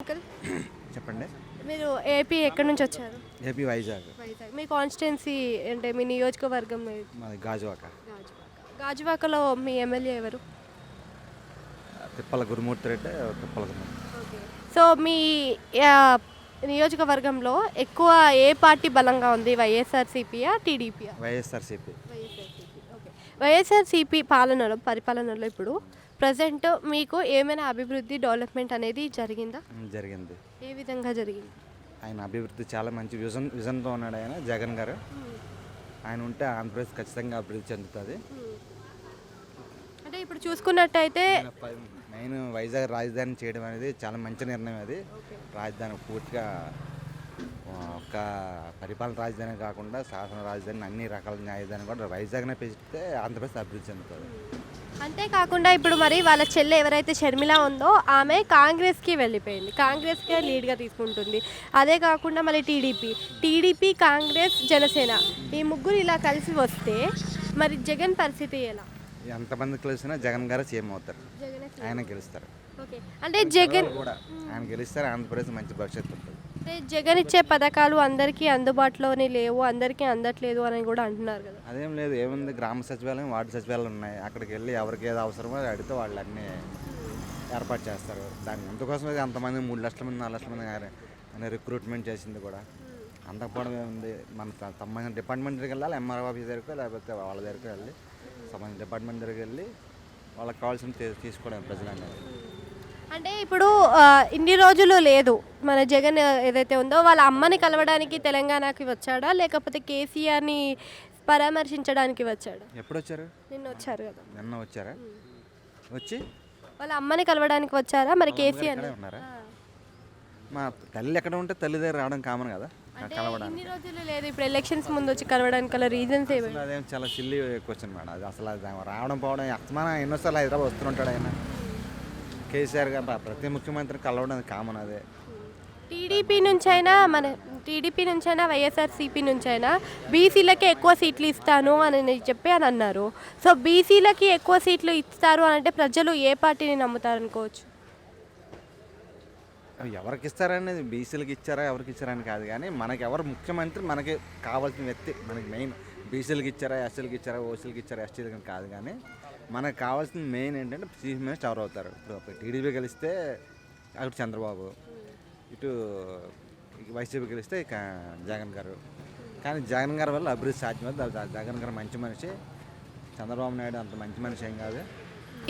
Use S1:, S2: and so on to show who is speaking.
S1: Uncle?
S2: చెప్పండి.
S1: మీరు AP ఎక్కడి నుంచి వచ్చారు?
S2: ఏపీ వైజాగ్.
S1: వైజాగ్. మీ కాన్స్టిట్యున్సీ అంటే మీ నియోజకవర్గం ఏది?
S2: మాది గాజువాక.
S1: గాజువాకలో మీ ఎమ్మెల్యే ఎవరు?
S2: తిప్పల గురుమూర్తి రెడ్డి తిప్పల గురుమూర్తి
S1: సో మీ ఆ, నియోజకవర్గంలో ఎక్కువ ఏ పార్టీ బలంగా ఉంది? వైఎస్ఆర్సీపీయా టీడీపీయా?
S2: వైఎస్ఆర్సీపీ.
S1: వైఎస్ఆర్సీపీ పాలనలో పరిపాలనలో ఇప్పుడు ప్రజెంట్ మీకు ఏమైనా అభివృద్ధి డెవలప్మెంట్ అనేది జరిగిందా?
S2: జరిగింది.
S1: ఏ విధంగా జరిగింది?
S2: ఆయన అభివృద్ధి చాలా మంచి విజన్ విజన్తో ఉన్నాడు ఆయన జగన్ గారు. ఆయన ఉంటే ఆంధ్రప్రదేశ్ ఖచ్చితంగా అభివృద్ధి చెందుతుంది.
S1: అంటే ఇప్పుడు చూసుకున్నట్టయితే
S2: మెయిన్ వైజాగ్ రాజధాని చేయడం అనేది చాలా మంచి నిర్ణయం అది. రాజధాని పూర్తిగా ఆ, ఒక్క పరిపాలన రాజధాని కాకుండా శాసన రాజధాని అన్ని రకాల న్యాయధాని కూడా వైజాగ్నే పెంచితే ఆంధ్రప్రదేశ్ అభివృద్ధి చెందుతుంది.
S1: అంతేకాకుండా ఇప్పుడు మరి వాళ్ళ చెల్లె ఎవరైతే షర్మిల ఉందో ఆమె కాంగ్రెస్కి వెళ్ళిపోయింది. కాంగ్రెస్కే లీడ్గా తీసుకుంటుంది. అదే కాకుండా మళ్ళీ టీడీపీ. టీడీపీ కాంగ్రెస్ జనసేన ఈ ముగ్గురు ఇలా కలిసి వస్తే మరి జగన్ పరిస్థితి ఎలా?
S2: ఎంతమంది కలిసినా జగన్ గారు సీఎం అవుతారు. ఆయన గెలుస్తారు.
S1: ఓకే. అంటే జగన్
S2: కూడా. ఆయన గెలిస్తారు ఆంధ్రప్రదేశ్ మంచి భవిష్యత్తు ఉంటుంది.
S1: అంటే జగన్ ఇచ్చే పథకాలు అందరికీ అందుబాటులోనే లేవు అందరికీ అందట్లేదు అని కూడా అంటున్నారు కదా.
S2: అదేం లేదు ఏముంది గ్రామ సచివాలయం వార్డు సచివాలయం ఉన్నాయి. అక్కడికి వెళ్ళి ఎవరికి ఏది అవసరమో అది అడిగితే వాళ్ళు అన్నీ ఏర్పాటు చేస్తారు. దాని అందుకోసం అంతమంది మూడు లక్షల మంది నాలుగు లక్షల మంది రిక్రూట్మెంట్ చేసింది కూడా. అంతకపోవడం ఏముంది? మన సంబంధించిన డిపార్ట్మెంట్ దగ్గరికి వెళ్ళాలి ఎంఆర్ఓ ఆఫీస్ దగ్గరకు లేకపోతే వాళ్ళ దగ్గరికి వెళ్ళి సంబంధించిన డిపార్ట్మెంట్ దగ్గరికి వెళ్ళి వాళ్ళకి కావాల్సిన తీసుకోవడం ప్రజలు
S1: అంటే ఇప్పుడు ఇన్ని రోజులు లేదు. మన జగన్ ఏదైతే ఉందో వాళ్ళ అమ్మని కలవడానికి తెలంగాణకి వచ్చాడా? లేకపోతే కేసీఆర్ని పరామర్శించడానికి వచ్చాడా?
S2: ఎప్పుడు వచ్చారు
S1: నిన్న వచ్చారు కదా.
S2: నిన్న వచ్చారా? వచ్చి?
S1: వాళ్ళ అమ్మని కలవడానికి వచ్చారా? మరి కేసీఆర్
S2: ఇక్కడే ఉన్నారా? మా తల్లి ఎక్కడ ఉంటే తల్లి దగ్గర రావడం కామన్ కదా కలవడానికి.
S1: ఇన్ని రోజులు లేదు. ఇప్పుడు ఎలక్షన్స్ ముందు వచ్చి కలవడానికి గల రీజన్స్ ఏమి?
S2: అసలు అదేం చాలా సిల్లీ క్వశ్చన్ మేడం. అది అసలు అది రావడం పోవడం అస్తమానం ఎన్నోసార్లు హైదరాబాద్ వస్తుంటాడు ఆయన. కేసీఆర్ గారు ప్రతి ముఖ్యమంత్రి కలవడం అది కామన్ అదే.
S1: టీడీపీ నుంచైనా మన టీడీపీ నుంచైనా వైఎస్ఆర్సీపీ నుంచైనా బీసీలకి ఎక్కువ సీట్లు ఇస్తాను అని చెప్పి అని అన్నారు. సో బీసీలకి ఎక్కువ సీట్లు ఇస్తారు అని అంటే ప్రజలు ఏ పార్టీని నమ్ముతారు అనుకోవచ్చు?
S2: ఎవరికి ఇస్తారనేది బీసీలకు ఇచ్చారా ఎవరికి ఇచ్చారని కాదు. కానీ మనకి ఎవరు ముఖ్యమంత్రి మనకి కావాల్సిన వ్యక్తి మనకి మెయిన్ బీసీలకు ఇచ్చారా ఎస్సీలకు ఇచ్చారా ఓసీలకు ఇచ్చారా ఎస్టీలకు కాదు. కానీ మనకు కావాల్సిన మెయిన్ ఏంటంటే చీఫ్ మినిస్టర్ ఎవరు అవుతారు? ఇప్పుడు టీడీపీ గెలిస్తే అక్కడ చంద్రబాబు ఇటు వైసీపీ గెలిస్తే జగన్ గారు. కానీ జగన్ గారి వల్ల అభివృద్ధి సాధ్యమవుతుంది జగన్ గారు మంచి మనిషి. చంద్రబాబు నాయుడు అంత మంచి మనిషి ఏం కాదు.